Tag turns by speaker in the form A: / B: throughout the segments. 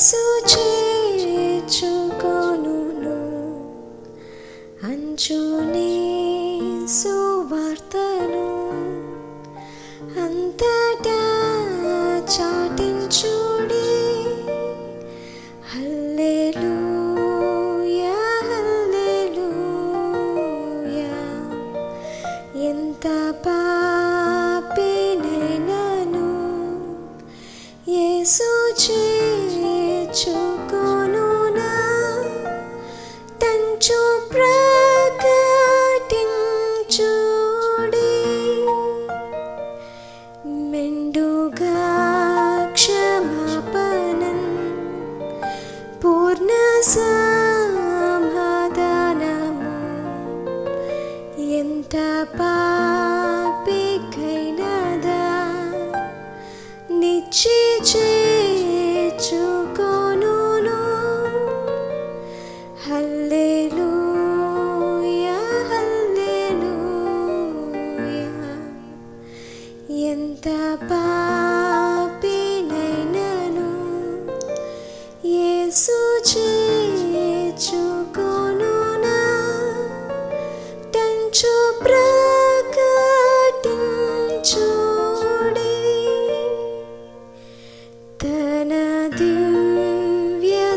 A: యేసు చేర్చుకొనును అంచుని సువార్తను అంతటా చాటించు ఎంత పాపికైనదా నిచ్చి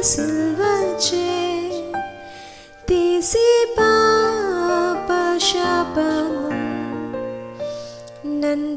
A: సిల్వచే తీసి పాప శాపము నన్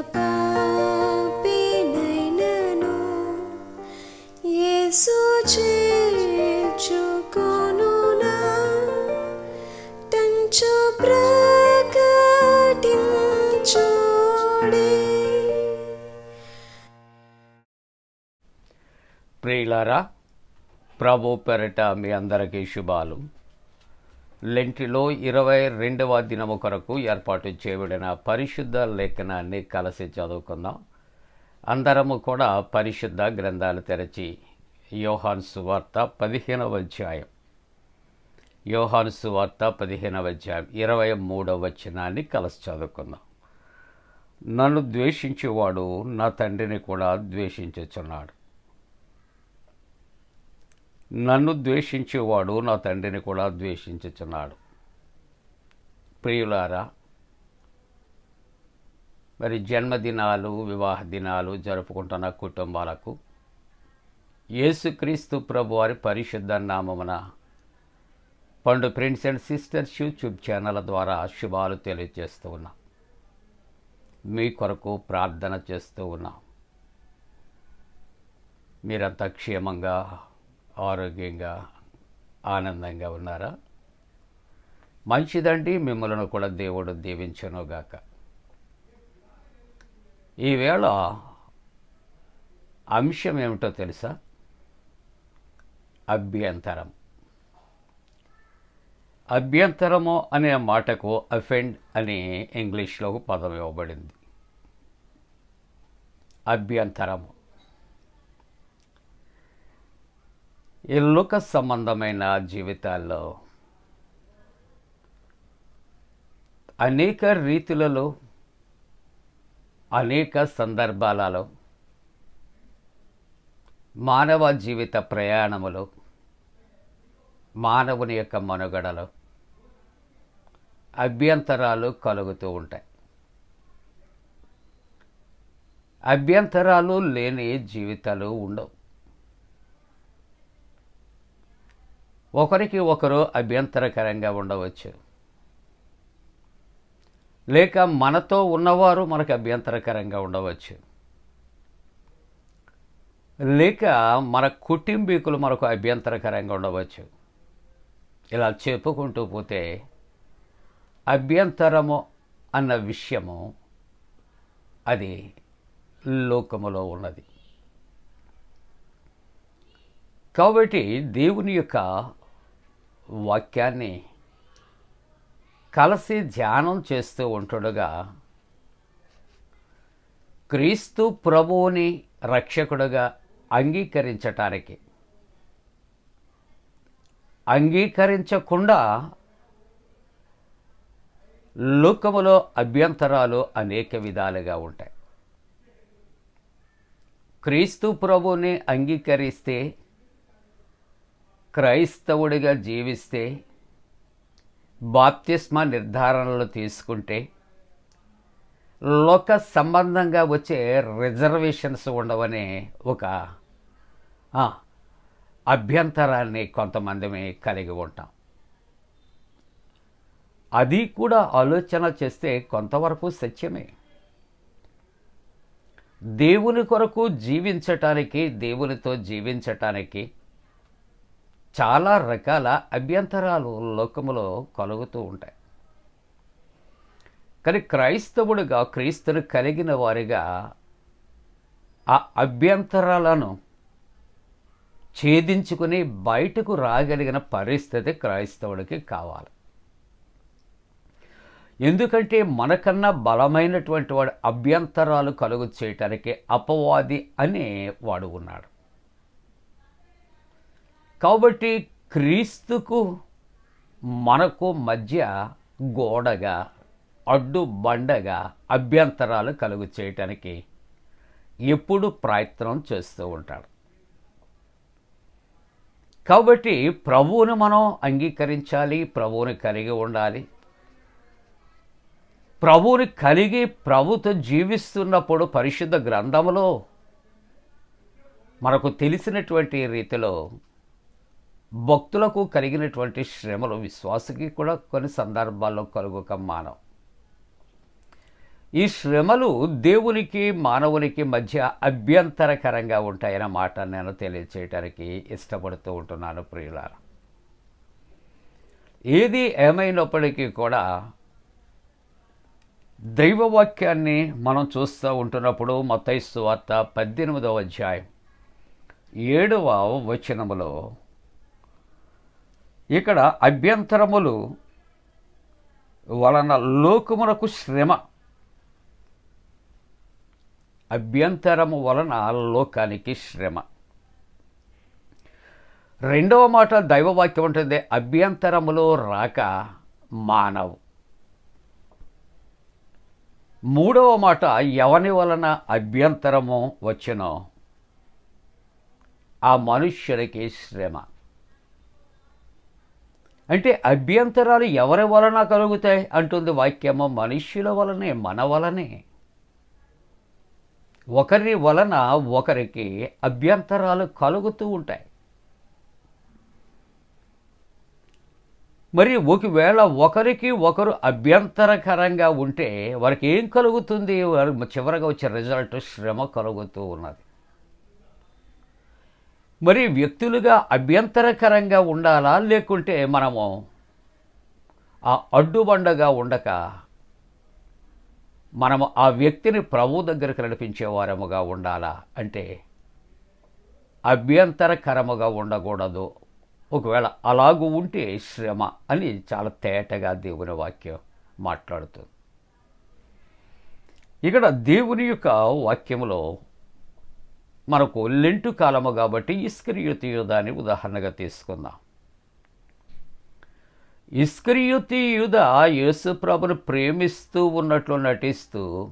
A: పాపినైనాను యేసు చేర్చుకొనునా.
B: ప్రియులారా ప్రభు పెరట మీ అందరికీ శుభాలు. లెంటిలో ఇరవై రెండవ దినము కొరకు ఏర్పాటు చేయబడిన పరిశుద్ధ లేఖనాన్ని కలిసి చదువుకుందాం. అందరము కూడా పరిశుద్ధ గ్రంథాలు తెరచి యోహాన్ సువార్త పదిహేనవ అధ్యాయం. యోహాను సువార్త పదిహేనవ అధ్యాయం ఇరవై మూడవ వచనాన్ని కలిసి చదువుకుందాం. నన్ను ద్వేషించేవాడు నా తండ్రిని కూడా ద్వేషించుచున్నాడు. నన్ను ద్వేషించేవాడు నా తండ్రిని కూడా ద్వేషించుచున్నాడు. ప్రియులారా మరి జన్మదినాలు వివాహ దినాలు జరుపుకుంటున్న కుటుంబాలకు యేసుక్రీస్తు ప్రభు వారి పరిశుద్ధ నామమున Pandu friends and sisters YouTube channel ద్వారా శుభాలు తెలియజేస్తూ ఉన్నా. మీ కొరకు ప్రార్థన చేస్తూ ఉన్నాం. మీరంతా క్షేమంగా ఆరోగ్యంగా ఆనందంగా ఉన్నారా? మంచిదండి మిమ్మల్ని కూడా దేవుడు దీవించనుగాక. ఈవేళ అంశం ఏమిటో తెలుసా? అభ్యంతరం. అభ్యంతరము అనే మాటకు అఫెండ్ అని ఇంగ్లీష్లో పదం ఇవ్వబడింది. అభ్యంతరము. ఎల్లుక సంబంధమైన జీవితాల్లో అనేక రీతులలో అనేక సందర్భాలలో మానవ జీవిత ప్రయాణములో మానవుని యొక్క మనుగడలో అభ్యంతరాలు కలుగుతూ ఉంటాయి. అభ్యంతరాలు లేని జీవితాలు ఉండవు. ఒకరికి ఒకరు అభ్యంతరకరంగా ఉండవచ్చు. లేక మనతో ఉన్నవారు మనకు అభ్యంతరకరంగా ఉండవచ్చు. లేక మన కుటుంబీకులు మనకు అభ్యంతరకరంగా ఉండవచ్చు. ఇలా చెప్పుకుంటూ పోతే అభ్యంతరము అన్న విషయము అది లోకములో ఉన్నది. కాబట్టి దేవుని యొక్క వాక్యాన్ని కలిసి ధ్యానం చేస్తూ ఉంటుండగా క్రీస్తు ప్రభువుని రక్షకుడుగా అంగీకరించటానికి అంగీకరించకుండా లోకములో అభ్యంతరాలు అనేక విధాలుగా ఉంటాయి. క్రీస్తు ప్రభువుని అంగీకరిస్తే క్రైస్తవుడిగా జీవిస్తే బాప్తిస్మ నిర్ధారణలు తీసుకుంటే లోక సంబంధంగా వచ్చే రిజర్వేషన్స్ ఉండవనే ఒక అభ్యంతరాన్ని కొంతమందిమే కలిగి ఉంటాం. అది కూడా ఆలోచన చేస్తే కొంతవరకు సత్యమే. దేవుని కొరకు జీవించటానికి దేవునితో జీవించటానికి చాలా రకాల అభ్యంతరాలు లోకములో కలుగుతూ ఉంటాయి. కానీ క్రైస్తవుడిగా క్రీస్తును కలిగిన వారిగా ఆ అభ్యంతరాలను ఛేదించుకుని బయటకు రాగలిగిన పరిస్థితి క్రైస్తవుడికి కావాలి. ఎందుకంటే మనకన్నా బలమైనటువంటి వాడు అభ్యంతరాలు కలుగు చేయటానికి అపవాది అనే వాడు ఉన్నాడు. కాబట్టి క్రీస్తుకు మనకు మధ్య గోడగా అడ్డు బండగా అభ్యంతరాలు కలుగు చేయటానికి ఎప్పుడు ప్రయత్నం చేస్తూ ఉంటాడు. కాబట్టి ప్రభువుని మనం అంగీకరించాలి ప్రభువుని కలిగి ఉండాలి. ప్రభువుని కలిగి ప్రభుతో జీవిస్తున్నప్పుడు పరిశుద్ధ గ్రంథంలో మనకు తెలిసినటువంటి రీతిలో భక్తులకు కలిగినటువంటి శ్రమలు విశ్వాసకి కూడా కొన్ని సందర్భాల్లో కలుగుక మానవు ఈ శ్రమలు దేవునికి మానవునికి మధ్య అభ్యంతరకరంగా ఉంటాయన్న మాట నేను తెలియచేయటానికి ఇష్టపడుతూ ఉంటున్నాను ప్రియులారా. ఏది ఏమైనప్పటికీ కూడా దైవవాక్యాన్ని మనం చూస్తూ ఉంటున్నప్పుడు మత్తైసు వార్త పద్దెనిమిదవ అధ్యాయం ఏడవ వచనములో ఇక్కడ అభ్యంతరములు వలన లోకమునకు శ్రమ. అభ్యంతరము వలన లోకానికి శ్రమ. రెండవ మాట దైవవాక్యం ఉంటుంది అభ్యంతరములో రాక మానవు. మూడవ మాట ఎవని వలన అభ్యంతరము వచ్చినో ఆ మనుష్యుడికి శ్రమ. అంటే అభ్యంతరాలు ఎవరి వలన కలుగుతాయి అంటుంది వాక్యము మనుష్యుల వలనే మన వలనే. ఒకరి వలన ఒకరికి అభ్యంతరాలు కలుగుతూ ఉంటాయి. మరి ఒకవేళ ఒకరికి ఒకరు అభ్యంతరకరంగా ఉంటే వారికి ఏం కలుగుతుంది? వారు చివరగా వచ్చే రిజల్ట్ శ్రమ కలుగుతూ ఉన్నది. మరి వ్యక్తులుగా అభ్యంతరకరంగా ఉండాలా? లేకుంటే మనము ఆ అడ్డుబండగా ఉండక మనము ఆ వ్యక్తిని ప్రభు దగ్గరకు నడిపించేవారముగా ఉండాలా? అంటే అభ్యంతరకరముగా ఉండకూడదు. ఒకవేళ అలాగూ ఉంటే శ్రమ అని చాలా తేటగా దేవుని వాక్యం మాట్లాడుతుంది. ఇక్కడ దేవుని యొక్క వాక్యంలో మనకు లెంటు కాలము కాబట్టి ఇస్కరియుతి యూదాని ఉదాహరణగా తీసుకుందాం. ఇస్కరియుతి యూద యేసుప్రభును ప్రేమిస్తూ ఉన్నట్లు నటిస్తూ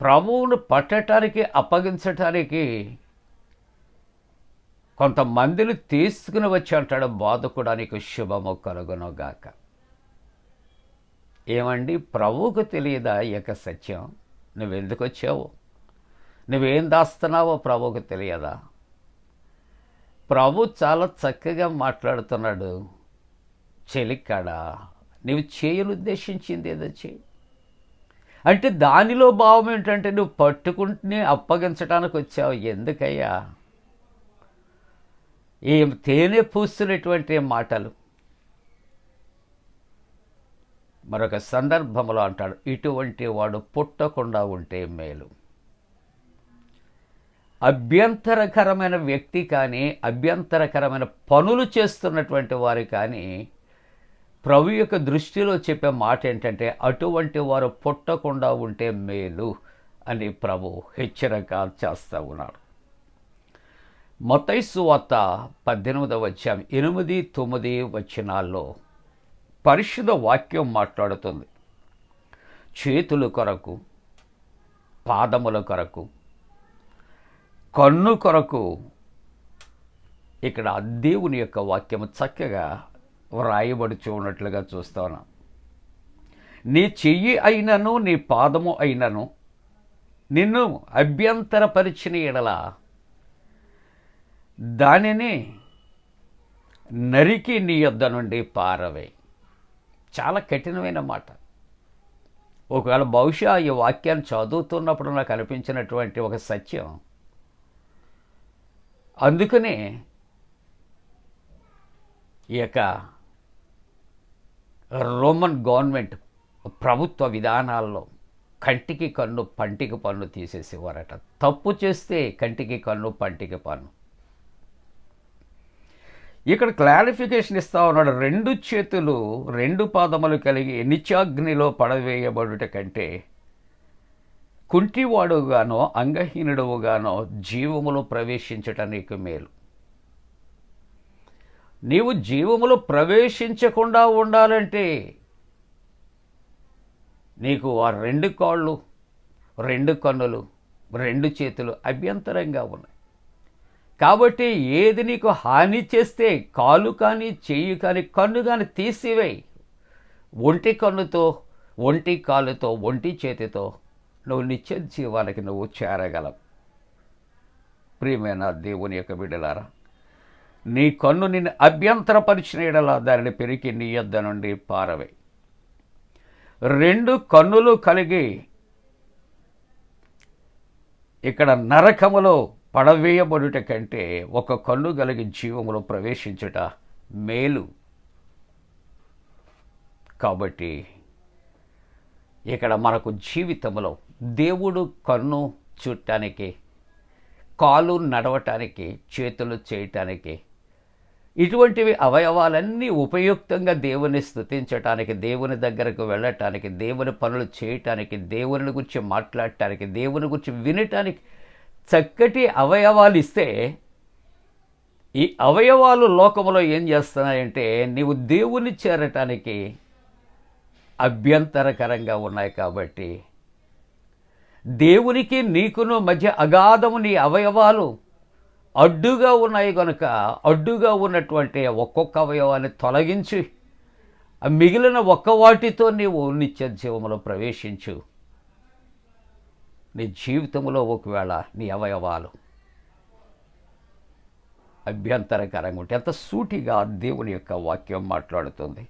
B: ప్రభువును పట్టటానికి అప్పగించటానికి కొంతమందిని తీసుకుని వచ్చి అంటాడు బాధకుడానికి శుభము కలుగునుగాక ఏమండి? ప్రభువుకు తెలియదా ఈ యొక్క సత్యం? నువ్వెందుకు వచ్చావు? నువ్వేం దాస్తున్నావో ప్రభువుకు తెలియదా? ప్రభు చాలా చక్కగా మాట్లాడుతున్నాడు. చెలికాడా నువ్వు చేయను ఉద్దేశించింది ఏదో చేయి అంటే దానిలో భావం ఏంటంటే నువ్వు పట్టుకుంటే అప్పగించడానికి వచ్చావు. ఎందుకయ్యా? ఏం తేనె పూస్తున్నటువంటి మాటలు. మరొక సందర్భంలో అంటాడు ఇటువంటి వాడు పుట్టకుండా ఉంటే మేలు. అభ్యంతరకరమైన వ్యక్తి కానీ అభ్యంతరకరమైన పనులు చేస్తున్నటువంటి వారు కానీ ప్రభు యొక్క దృష్టిలో చెప్పే మాట ఏంటంటే అటువంటి వారు పుట్టకుండా ఉంటే మేలు అని ప్రభు హెచ్చరిక చేస్తూ ఉన్నాడు. మొత్తైసు వార్త పద్దెనిమిదవ వచ్చాం ఎనిమిది తొమ్మిది వచ్చినాల్లో పరిశుద్ధ వాక్యం మాట్లాడుతుంది. చేతుల కొరకు పాదముల కొరకు కన్ను కొరకు ఇక్కడ దేవుని యొక్క వాక్యము చక్కగా వ్రాయబడుచు ఉన్నట్లుగా చూస్తాను నీ చెయ్యి అయినను నీ పాదము అయినను నిన్ను అభ్యంతరపరిచిన ఎడల దానిని నరికి నీ యొద్ద నుండి పారవే. చాలా కఠినమైన మాట. ఒకవేళ బహుశా ఈ వాక్యాన్ని చదువుతున్నప్పుడు నాకు అనిపించినటువంటి ఒక సత్యం అందుకనే ఈ యొక్క రోమన్ గవర్నమెంట్ ప్రభుత్వ విధానాల్లో కంటికి కన్ను పంటికి పన్ను తీసేసేవారట. తప్పు చేస్తే కంటికి కన్ను పంటికి పన్ను. ఇక్కడ క్లారిఫికేషన్ ఇస్తా ఉన్నాడు. రెండు చేతులు రెండు పాదములు కలిగి నిత్యాగ్నిలో పడవేయబడుట కంటే కుంటివాడుగానో అంగహీనుడుగానో జీవములో ప్రవేశించటం నీకు మేలు. నీవు జీవములో ప్రవేశించకుండా ఉండాలంటే నీకు ఆ రెండు కాళ్ళు రెండు కన్నులు రెండు చేతులు అభ్యంతరంగా ఉన్నాయి. కాబట్టి ఏది నీకు హాని చేస్తే కాలు కానీ చెయ్యి కానీ కన్ను కానీ తీసివేయి. ఒంటి కన్నుతో ఒంటి కాలుతో ఒంటి చేతితో నువ్వు నిత్య జీవాలకి నువ్వు చేరగలవు. ప్రియమైన దేవుని యొక్క బిడలారా నీ కన్ను నిన్ను అభ్యంతరపరిచిన ఎడలా దానిని పెరిగి నీ యొద్ద నుండి పారవే. రెండు కన్నులు కలిగి ఇక్కడ నరకములో పడవేయబడుట కంటే ఒక కన్ను కలిగి జీవములో ప్రవేశించుట మేలు. కాబట్టి ఇక్కడ మనకు జీవితంలో దేవుడు కన్ను చుట్టానికి కాలు నడవటానికి చేతులు చేయటానికి ఇటువంటివి అవయవాలన్నీ ఉపయుక్తంగా దేవుని స్థుతించటానికి దేవుని దగ్గరకు వెళ్ళటానికి దేవుని పనులు చేయటానికి దేవుని గురించి మాట్లాడటానికి దేవుని గురించి వినటానికి చక్కటి అవయవాలు ఇస్తే ఈ అవయవాలు లోకంలో ఏం చేస్తున్నాయంటే నీవు దేవుని చేరటానికి అభ్యంతరకరంగా ఉన్నాయి కాబట్టి దేవునికి నీకును మధ్య అగాధము నీ అవయవాలు అడ్డుగా ఉన్నాయి కనుక అడ్డుగా ఉన్నటువంటి ఒక్కొక్క అవయవాన్ని తొలగించి మిగిలిన ఒక్క వాటితో నీవు నిత్య జీవంలో ప్రవేశించు. నీ జీవితంలో ఒకవేళ నీ అవయవాలు అభ్యంతరకరంగా ఉంటే ఎంత సూటిగా దేవుని యొక్క వాక్యం మాట్లాడుతుంది.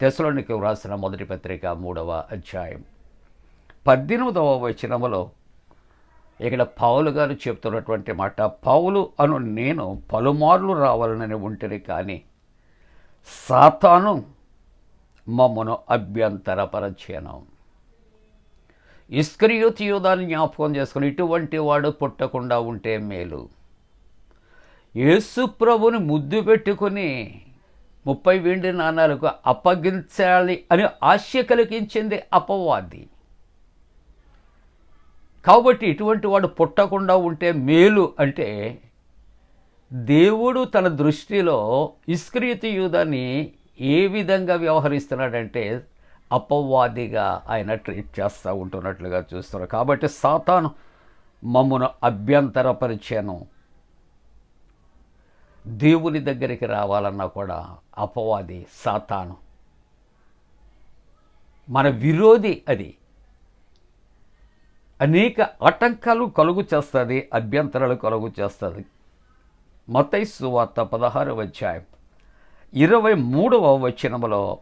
B: తెసలోనికి వ్రాసిన మొదటి పత్రిక మూడవ అధ్యాయం. పద్దెనిమిదవ వచనములో ఇక్కడ పౌలు గారు చెప్తున్నటువంటి మాట పౌలు అను నేను పలుమార్లు రావాలని ఉంటేనే కానీ సాతాను మమ్మను అభ్యంతరపరచాను. ఇస్కరియోతి యూదాన్ని జ్ఞాపకం చేసుకుని ఇటువంటి వాడు పుట్టకుండా ఉంటే మేలు. యేసు ప్రభుని ముద్దు పెట్టుకుని ముప్పై వెండి నాణాలకు అప్పగించాలి అని ఆశ కలిగించింది అపవాది. కాబట్టి ఇటువంటి వాడు పుట్టకుండా ఉంటే మేలు అంటే దేవుడు తన దృష్టిలో ఇస్క్రీతి యూదాన్ని ఏ విధంగా వ్యవహరిస్తున్నాడంటే అపవాదిగా ఆయన ట్రీట్ చేస్తూ ఉంటున్నట్లుగా చూస్తున్నారు. కాబట్టి సాతాను మమ్మను అభ్యంతరపరిచాను. దేవుని దగ్గరికి రావాలన్నా కూడా అపవాది సాతాను. మన విరోధి అది. అనేక ఆటంకాలు కలుగు చేస్తుంది అభ్యంతరాలు కలుగు చేస్తుంది. మతై సువార్త పదహారు అధ్యాయం. ఇరవై మూడవ వచనంలో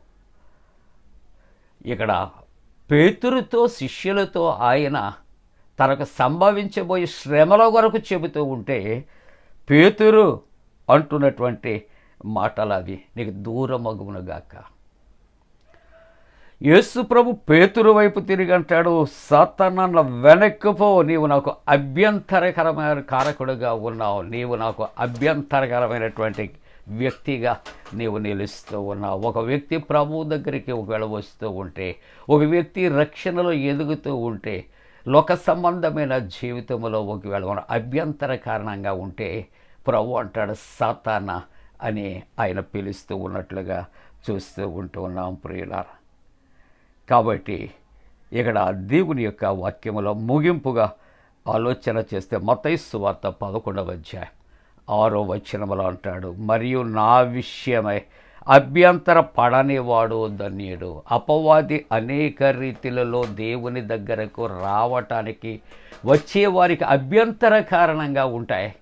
B: ఇక్కడ పేతురుతో శిష్యులతో ఆయన తనకు సంభవించబోయే శ్రమల వరకు చెబుతూ ఉంటే పేతురు అంటున్నటువంటి మాటలు అవి నీకు దూరమగునుగాక. యేసు ప్రభు పేతురు వైపు తిరిగి అంటాడు సతనన్న వెనక్కుపో నీవు నాకు అభ్యంతరకరమైన కారకుడుగా ఉన్నావు. నీవు నాకు అభ్యంతరకరమైనటువంటి వ్యక్తిగా నీవు నిలుస్తూ ఉన్నావు. ఒక వ్యక్తి ప్రభు దగ్గరికి ఒకవేళ వస్తూ ఉంటే ఒక వ్యక్తి రక్షణలో ఎదుగుతూ ఉంటే లోక సంబంధమైన జీవితంలో ఒకవేళ మనం అభ్యంతర కారణంగా ఉంటే ప్రభు అంటాడు సాతాన అని ఆయన పిలుస్తూ ఉన్నట్లుగా చూస్తూ ఉంటూ ఉన్నాం ప్రియులారా. కాబట్టి ఇక్కడ దేవుని యొక్క వాక్యములో ముగింపుగా ఆలోచన చేస్తే మతైస్సు వార్త పదకొండవ అధ్యాయం. ఆరో వచనములో అంటాడు మరియు నా విషయమై అభ్యంతర పడనివాడు ధన్యుడు. అపవాది అనేక రీతిలలో దేవుని దగ్గరకు రావటానికి వచ్చే వారికి అభ్యంతర కారణంగా ఉంటాయి.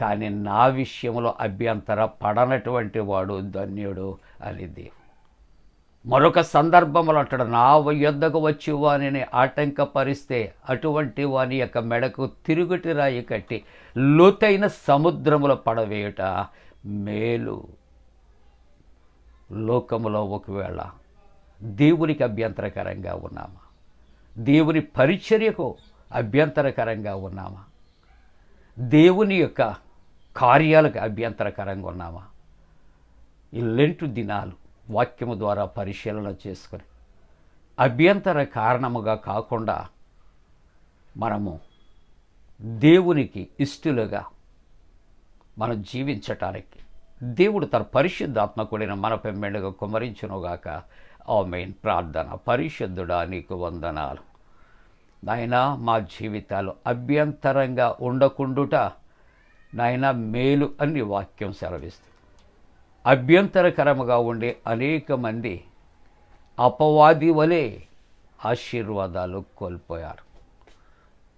B: కానీ నా విషయంలో అభ్యంతర పడనటువంటి వాడు ధన్యుడు అని దేవుడు మరొక సందర్భంలో అంటాడు నా యొద్దకు వచ్చి వానిని ఆటంకపరిస్తే అటువంటి వాని యొక్క మెడకు తిరుగుటి రాయి కట్టి లోతైన సముద్రములో పడవేయుట మేలు. లోకములో ఒకవేళ దేవునికి అభ్యంతరకరంగా ఉన్నామా? దేవుని పరిచర్యకు అభ్యంతరకరంగా ఉన్నామా? దేవుని యొక్క కార్యాలకు అభ్యంతరకరంగా ఉన్నామా? ఈ లెంటు దినాలు వాక్యము ద్వారా పరిశీలన చేసుకొని. అభ్యంతర కారణముగా కాకుండా మనము దేవునికి ఇష్టలుగా మనం జీవించటానికి దేవుడు తన పరిశుద్ధాత్మ కూడిన మన పెమ్మెళ్ళుగా కుమరించునుగాక. మెయిన్ ప్రార్థన. పరిశుద్ధుడా నీకు వందనాలు. నాయన మా జీవితాలు అభ్యంతరంగా ఉండకుండుట నాయన మేలు అని వాక్యం సెలవిస్తుంది. అభ్యంతరకరముగా ఉండే అనేక మంది అపవాది వలె ఆశీర్వాదాలు కోల్పోయారు.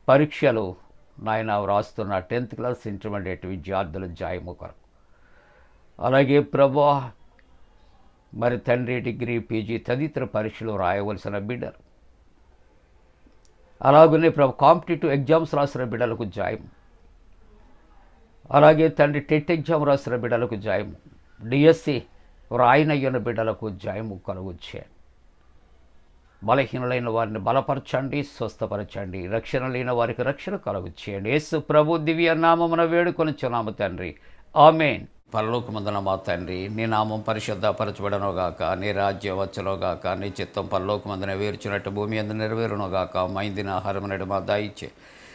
B: పరీక్షలు నాయన వ్రాస్తున్న టెన్త్ క్లాస్ ఇంటర్మీడియట్ విద్యార్థులు జాయము కొరకు. అలాగే ప్రభా మరి తండ్రి డిగ్రీ పీజీ తదితర పరీక్షలు రాయవలసిన బిడ్డలు. అలాగనే ప్రభు కాంపిటేటివ్ ఎగ్జామ్స్ రాసిన బిడ్డలకు జాయం అలాగే తండ్రి టెట్ ఎగ్జామ్ రాసిన బిడ్డలకు జాయం డిఎస్సి రాయినయ్యన బిడ్డలకు జాయము కలుగుచ్చే బలహీనులైన వారిని బలపరచండి స్వస్థపరచండి. రక్షణ లేని వారికి రక్షణ కలుగుచ్చేయండి. యేసు ప్రభు దివ్య నామమున వేడుకొని చున్నాము తండ్రి. ఆమెన్. పరలోకమందున మా తండ్రి నీ నామం పరిశుద్ధపరచబడనుగాక నీ రాజ్యం వచ్చునుగాక నీ చిత్తం పరలోకమందున వేర్చినట్టు భూమి అందు నెరవేరునుగాక మైందిన ఆహారమునడు మా దాయిచ్చే